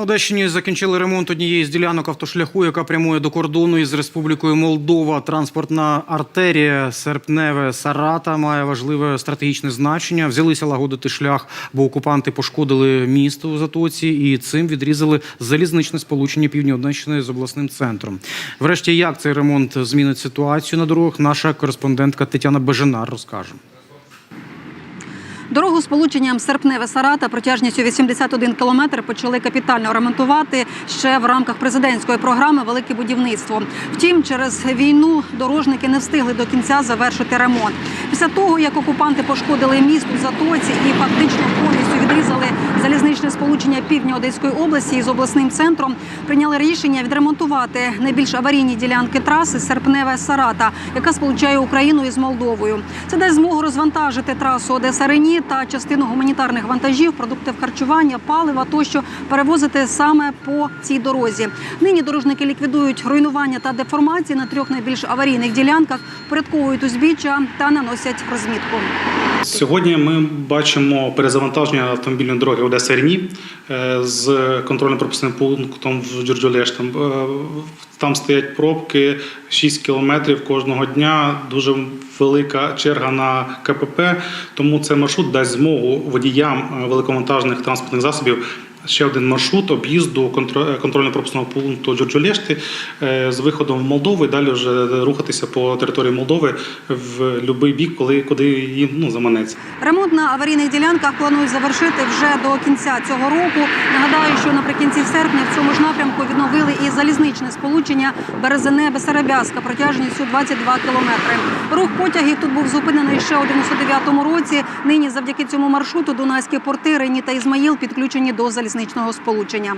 Одещині закінчили ремонт однієї з ділянок автошляху, яка прямує до кордону із Республікою Молдова. Транспортна артерія Серпневе Сарата має важливе стратегічне значення. Взялися лагодити шлях, бо окупанти пошкодили місто у затоці і цим відрізали залізничне сполучення півдня Одещини з обласним центром. Врешті, як цей ремонт змінить ситуацію на дорогах, наша кореспондентка Тетяна Беженар розкаже. Дорогу сполученням Серпневе Сарата протяжністю 81 кілометр почали капітально ремонтувати ще в рамках президентської програми Велике будівництво. Втім, через війну дорожники не встигли до кінця завершити ремонт. Після того, як окупанти пошкодили міст у затоці і фактично сполучення півдня Одеської області із обласним центром, прийняли рішення відремонтувати найбільш аварійні ділянки траси Серпневе Сарата, яка сполучає Україну із Молдовою. Це дасть змогу розвантажити трасу Одеса Рені та частину гуманітарних вантажів, продуктів харчування, палива тощо перевозити саме по цій дорозі. Нині дорожники ліквідують руйнування та деформації на трьох найбільш аварійних ділянках, порядковують узбіччя та наносять розмітку. Сьогодні ми бачимо перезавантаження автомобільної дороги Одеса Рені з контрольно-пропускним пунктом в Джорджолеш. Там, е, там стоять пробки 6 кілометрів кожного дня. Дуже велика черга на КПП. Тому цей маршрут дасть змогу водіям великомонтажних великовантажних транспортних засобів. Ще один маршрут об'їзду контро- контрольно-пропускного пункту Джурджулешти е, з виходом в Молдову і далі вже рухатися по території Молдови в будь-який бік, коли куди їм ну, заманеться. Ремонт на аварійних ділянках планують завершити вже до кінця цього року. Нагадаю, що наприкінці серпня в цьому ж напрямку відновили і залізничне сполучення березине Бесарабяска протяжністю 22 кілометри. Рух потягів тут був зупинений ще у 99-му році. Нині завдяки цьому маршруту Дунайські порти Рені та Ізмаїл підключені до залізничного сполучення.